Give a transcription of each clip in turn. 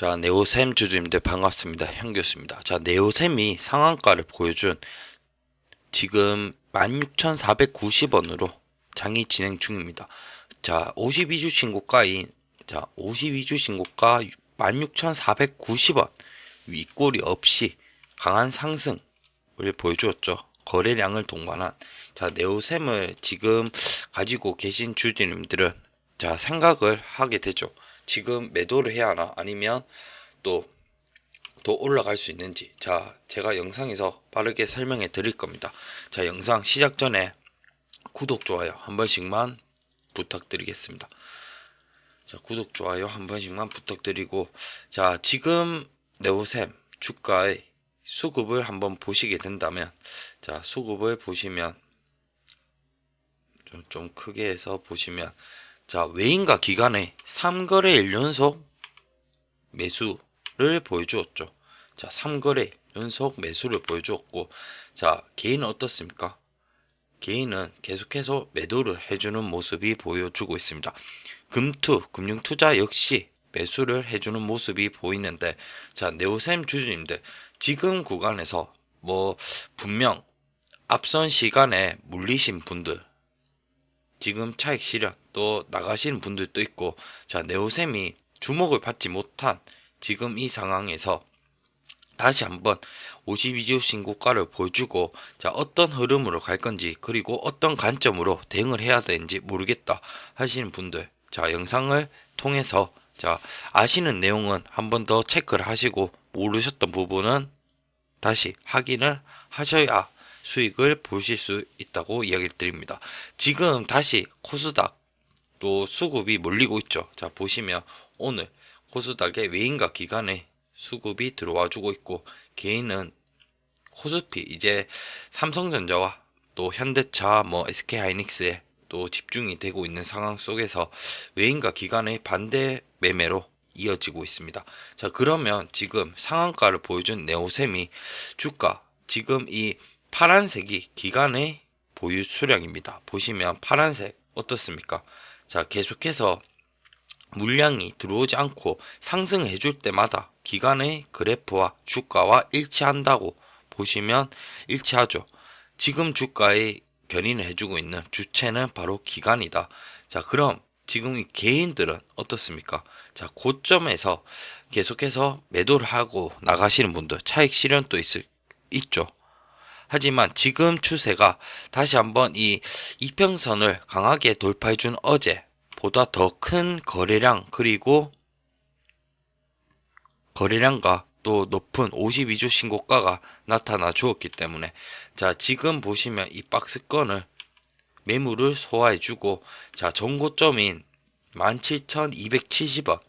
자, 네오셈 주주님들 반갑습니다. 현 교수입니다. 자, 네오셈이 상한가를 보여준 지금 16,490원으로 장이 진행 중입니다. 자, 52주 신고가인 자, 52주 신고가 16,490원 윗골이 없이 강한 상승을 보여주었죠. 거래량을 동반한 자, 네오셈을 지금 가지고 계신 주주님들은 자, 생각을 하게 되죠. 지금 매도를 해야 하나? 아니면 또 더 올라갈 수 있는지? 자 제가 영상에서 빠르게 설명해 드릴 겁니다. 자 영상 시작 전에 구독 좋아요 한 번씩만 부탁드리겠습니다. 자 구독 좋아요 한 번씩만 부탁드리고 자 지금 네오셈 주가의 수급을 한번 보시게 된다면 자 수급을 보시면 좀, 좀 크게 해서 보시면 자, 외인과 기관의 3거래 연속 매수를 보여주었죠. 자, 3거래 연속 매수를 보여주었고, 자, 개인은 어떻습니까? 개인은 계속해서 매도를 해주는 모습이 보여주고 있습니다. 금투, 금융투자 역시 매수를 해주는 모습이 보이는데, 자, 네오셈 주주님들, 지금 구간에서 뭐, 분명 앞선 시간에 물리신 분들, 지금 차익 실현 또 나가시는 분들도 있고 자 네오셈이 주목을 받지 못한 지금 이 상황에서 다시 한번 52주 신고가를 보여주고 자 어떤 흐름으로 갈 건지 그리고 어떤 관점으로 대응을 해야 되는지 모르겠다 하시는 분들 자 영상을 통해서 자 아시는 내용은 한 번 더 체크를 하시고 모르셨던 부분은 다시 확인을 하셔야 수익을 보실 수 있다고 이야기를 드립니다. 지금 다시 코스닥 또 수급이 몰리고 있죠. 자 보시면 오늘 코스닥의 외인과 기관의 수급이 들어와 주고 있고 개인은 코스피 이제 삼성전자와 또 현대차 뭐 SK하이닉스에 또 집중이 되고 있는 상황 속에서 외인과 기관의 반대 매매로 이어지고 있습니다. 자 그러면 지금 상한가를 보여준 네오셈이 주가 지금 이 파란색이 기간의 보유 수량입니다. 보시면 파란색 어떻습니까? 자, 계속해서 물량이 들어오지 않고 상승해 줄 때마다 기간의 그래프와 주가와 일치한다고 보시면 일치하죠. 지금 주가의 견인을 해주고 있는 주체는 바로 기간이다. 자, 그럼 지금 이 개인들은 어떻습니까? 자, 고점에서 계속해서 매도를 하고 나가시는 분들 차익 실현도 있을, 있죠. 하지만 지금 추세가 다시 한번 이 이평선을 강하게 돌파해 준 어제 보다 더 큰 거래량 그리고 거래량과 또 높은 52주 신고가가 나타나 주었기 때문에 자 지금 보시면 이 박스권을 매물을 소화해 주고 자 전고점인 17,270원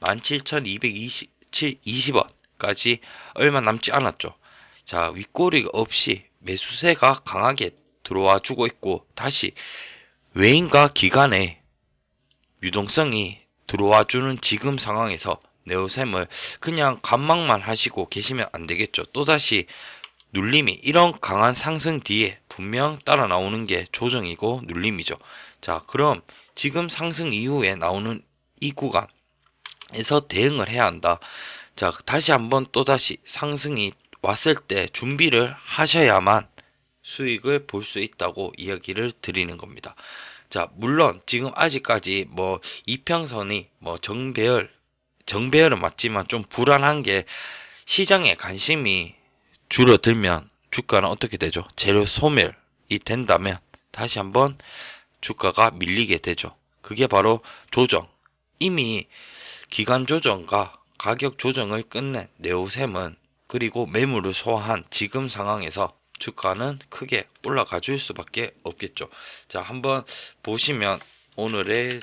17,220원 까지 얼마 남지 않았죠 자, 윗꼬리 없이 매수세가 강하게 들어와 주고 있고 다시 외인과 기관의 유동성이 들어와 주는 지금 상황에서 네오셈을 그냥 관망만 하시고 계시면 안 되겠죠. 또다시 눌림이 이런 강한 상승 뒤에 분명 따라 나오는 게 조정이고 눌림이죠. 자, 그럼 지금 상승 이후에 나오는 이 구간에서 대응을 해야 한다. 자, 다시 한번 또다시 상승이 왔을 때 준비를 하셔야만 수익을 볼 수 있다고 이야기를 드리는 겁니다. 자, 물론 지금 아직까지 뭐 이평선이 뭐 정배열 정배열은 맞지만 좀 불안한 게 시장에 관심이 줄어들면 주가는 어떻게 되죠? 재료 소멸이 된다면 다시 한번 주가가 밀리게 되죠. 그게 바로 조정. 이미 기간 조정과 가격 조정을 끝낸 네오셈은 그리고 매물을 소화한 지금 상황에서 주가는 크게 올라가 줄 수밖에 없겠죠. 자, 한번 보시면 오늘의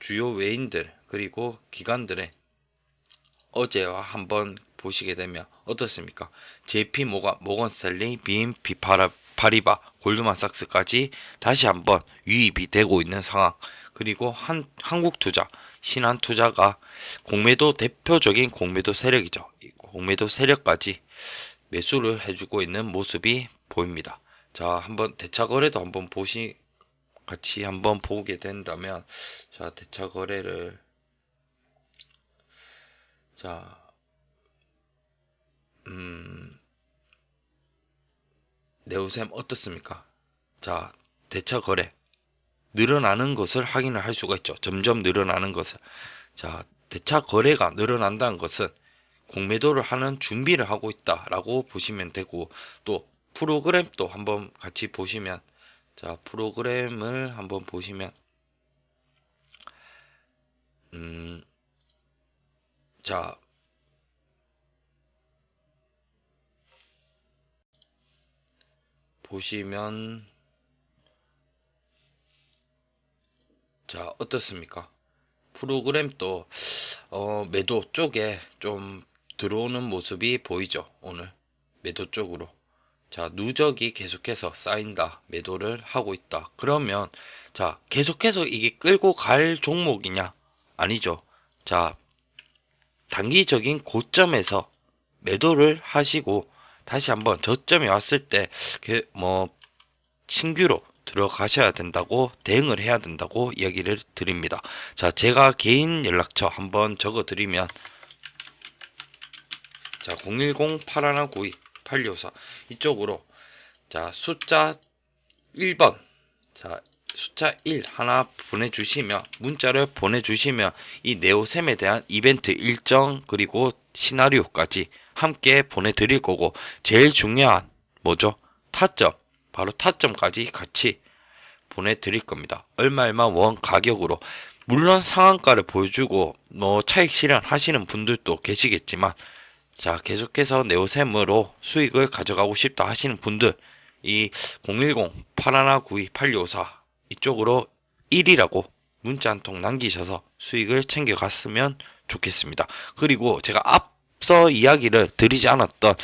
주요 외인들 그리고 기관들의 어제와 한번 보시게 되면 어떻습니까? JP 모가 모건 스탠리, BNP 파리바, 골드만삭스까지 다시 한번 유입이 되고 있는 상황. 그리고 한 한국 투자, 신한 투자가 공매도 대표적인 공매도 세력이죠. 공매도 세력까지 매수를 해주고 있는 모습이 보입니다. 자, 한번 대차 거래도 한번 보시 같이 한번 보게 된다면 자, 대차 거래를 자, 음, 네오셈 어떻습니까? 자, 대차 거래 늘어나는 것을 확인을 할 수가 있죠. 점점 늘어나는 것을. 자, 대차 거래가 늘어난다는 것은 공매도를 하는 준비를 하고 있다라고 보시면 되고 또 프로그램도 한번 같이 보시면 자, 프로그램을 한번 보시면 음, 자, 보시면 자 어떻습니까? 프로그램도 어, 매도 쪽에 좀 들어오는 모습이 보이죠 오늘? 매도 쪽으로. 자 누적이 계속해서 쌓인다. 매도를 하고 있다. 그러면 자 계속해서 이게 끌고 갈 종목이냐? 아니죠. 자 단기적인 고점에서 매도를 하시고 다시 한번 저점이 왔을 때 뭐 신규로 들어가셔야 된다고 대응을 해야 된다고 이야기를 드립니다. 자, 제가 개인 연락처 한번 적어 드리면 자, 010-8192-8254 이쪽으로. 자, 숫자 1번. 자, 숫자 1 하나 보내주시면 문자를 보내주시면 이 네오셈에 대한 이벤트 일정 그리고 시나리오까지 함께 보내드릴 거고 제일 중요한 뭐죠? 타점. 바로 타점까지 같이 보내드릴 겁니다. 얼마 얼마 원 가격으로. 물론 상한가를 보여주고 뭐 차익 실현 하시는 분들도 계시겠지만 자 계속해서 네오셈으로 수익을 가져가고 싶다 하시는 분들 이 010-8192-8254 이쪽으로 1이라고 문자 한 통 남기셔서 수익을 챙겨갔으면 좋겠습니다. 그리고 제가 앞서 이야기를 드리지 않았던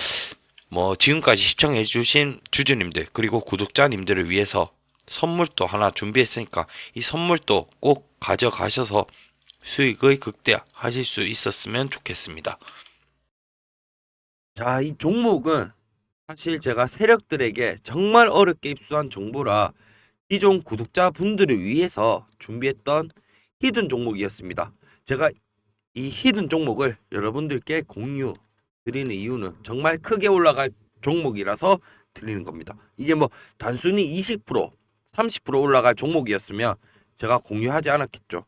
뭐 지금까지 시청해 주신 주주님들 그리고 구독자님들을 위해서 선물도 하나 준비했으니까 이 선물도 꼭 가져가셔서 수익의 극대화하실 수 있었으면 좋겠습니다. 자, 이 종목은 사실 제가 세력들에게 정말 어렵게 입수한 정보라 기존 구독자분들을 위해서 준비했던 히든 종목이었습니다. 제가 이 히든 종목을 여러분들께 공유 드리는 이유는 정말 크게 올라갈 종목이라서 드리는 겁니다. 이게 뭐 단순히 20% 30% 올라갈 종목이었으면 제가 공유하지 않았겠죠.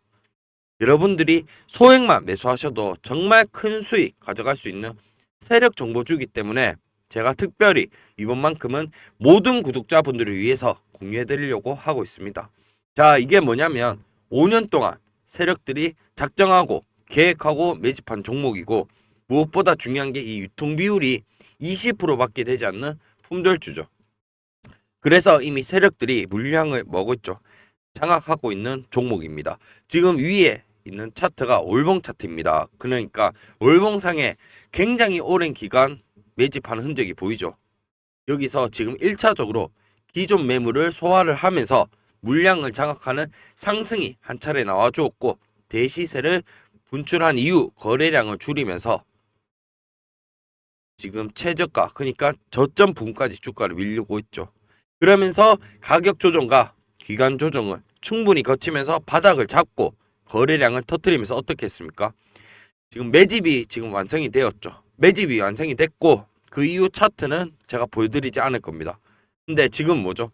여러분들이 소액만 매수하셔도 정말 큰 수익 가져갈 수 있는 세력 정보주기 때문에 제가 특별히 이번만큼은 모든 구독자분들을 위해서 공유해 드리려고 하고 있습니다. 자, 이게 뭐냐면 5년 동안 세력들이 작정하고 계획하고 매집한 종목이고 무엇보다 중요한 게 이 유통 비율이 20%밖에 되지 않는 품절주죠. 그래서 이미 세력들이 물량을 먹고 있죠. 장악하고 있는 종목입니다. 지금 위에 있는 차트가 올봉 차트입니다. 그러니까 올봉상에 굉장히 오랜 기간 매집하는 흔적이 보이죠. 여기서 지금 1차적으로 기존 매물을 소화를 하면서 물량을 장악하는 상승이 한 차례 나와 주었고 대시세를 분출한 이후 거래량을 줄이면서 지금 최저가 그러니까 저점 부분까지 주가를 밀리고 있죠. 그러면서 가격 조정과 기간 조정을 충분히 거치면서 바닥을 잡고 거래량을 터뜨리면서 어떻게 했습니까? 지금 매집이 지금 완성이 되었죠. 매집이 완성이 됐고 그 이후 차트는 제가 보여드리지 않을 겁니다. 근데 지금 뭐죠?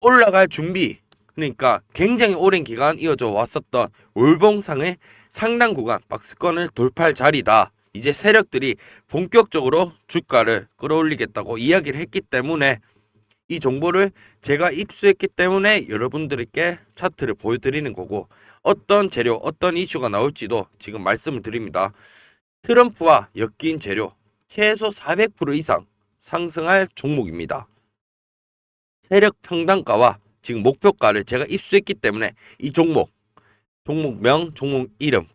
올라갈 준비 그러니까 굉장히 오랜 기간 이어져 왔었던 올봉상의 상당 구간 박스권을 돌파할 자리다. 이제 세력들이 본격적으로 주가를 끌어올리겠다고 이야기를 했기 때문에 이 정보를 제가 입수했기 때문에 여러분들께 차트를 보여드리는 거고 어떤 재료, 어떤 이슈가 나올지도 지금 말씀을 드립니다. 트럼프와 엮인 재료 최소 400% 이상 상승할 종목입니다. 세력 평단가와 지금 목표가를 제가 입수했기 때문에 이 종목, 종목명, 종목 이름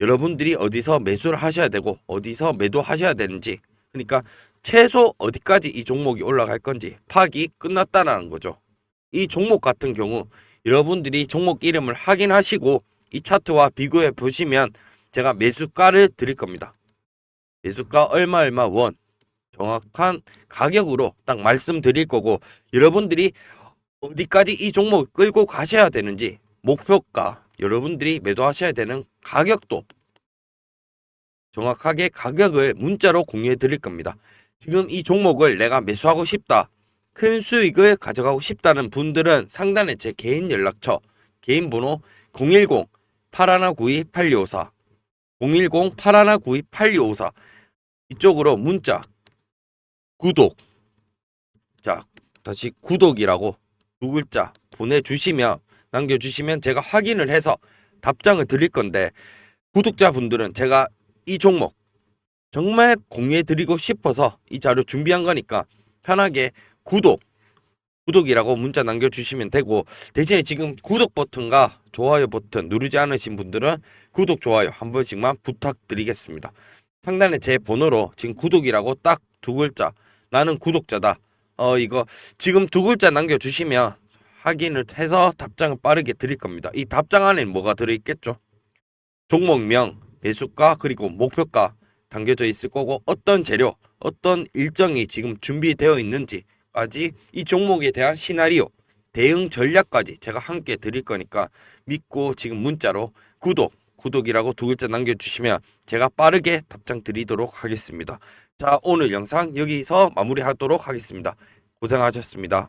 여러분들이 어디서 매수를 하셔야 되고 어디서 매도하셔야 되는지 그러니까 최소 어디까지 이 종목이 올라갈 건지 파악이 끝났다는 거죠. 이 종목 같은 경우 여러분들이 종목 이름을 확인하시고 이 차트와 비교해 보시면 제가 매수가를 드릴 겁니다. 매수가 얼마 얼마 원 정확한 가격으로 딱 말씀드릴 거고 여러분들이 어디까지 이 종목을 끌고 가셔야 되는지 목표가 여러분들이 매도하셔야 되는 가격도 정확하게 가격을 문자로 공유해 드릴 겁니다. 지금 이 종목을 내가 매수하고 싶다. 큰 수익을 가져가고 싶다는 분들은 상단에 제 개인 연락처, 개인 번호 010 8192 8254 010 8192 8254 이쪽으로 문자 구독. 자 다시 구독이라고 두 글자 보내주시면 남겨주시면 제가 확인을 해서 답장을 드릴 건데 구독자분들은 제가 이 종목 정말 공유해 드리고 싶어서 이 자료 준비한 거니까 편하게 구독 구독이라고 문자 남겨주시면 되고 대신에 지금 구독 버튼과 좋아요 버튼 누르지 않으신 분들은 구독 좋아요 한 번씩만 부탁드리겠습니다. 상단에 제 번호로 지금 구독이라고 딱 두 글자 나는 구독자다. 어 이거 지금 두 글자 남겨주시면 확인을 해서 답장을 빠르게 드릴 겁니다. 이 답장 안에는 뭐가 들어있겠죠? 종목명, 매수가 그리고 목표가 담겨져 있을 거고 어떤 재료, 어떤 일정이 지금 준비되어 있는지 까지 이 종목에 대한 시나리오, 대응 전략까지 제가 함께 드릴 거니까 믿고 지금 문자로 구독, 구독이라고 두 글자 남겨주시면 제가 빠르게 답장 드리도록 하겠습니다. 자, 오늘 영상 여기서 마무리하도록 하겠습니다. 고생하셨습니다.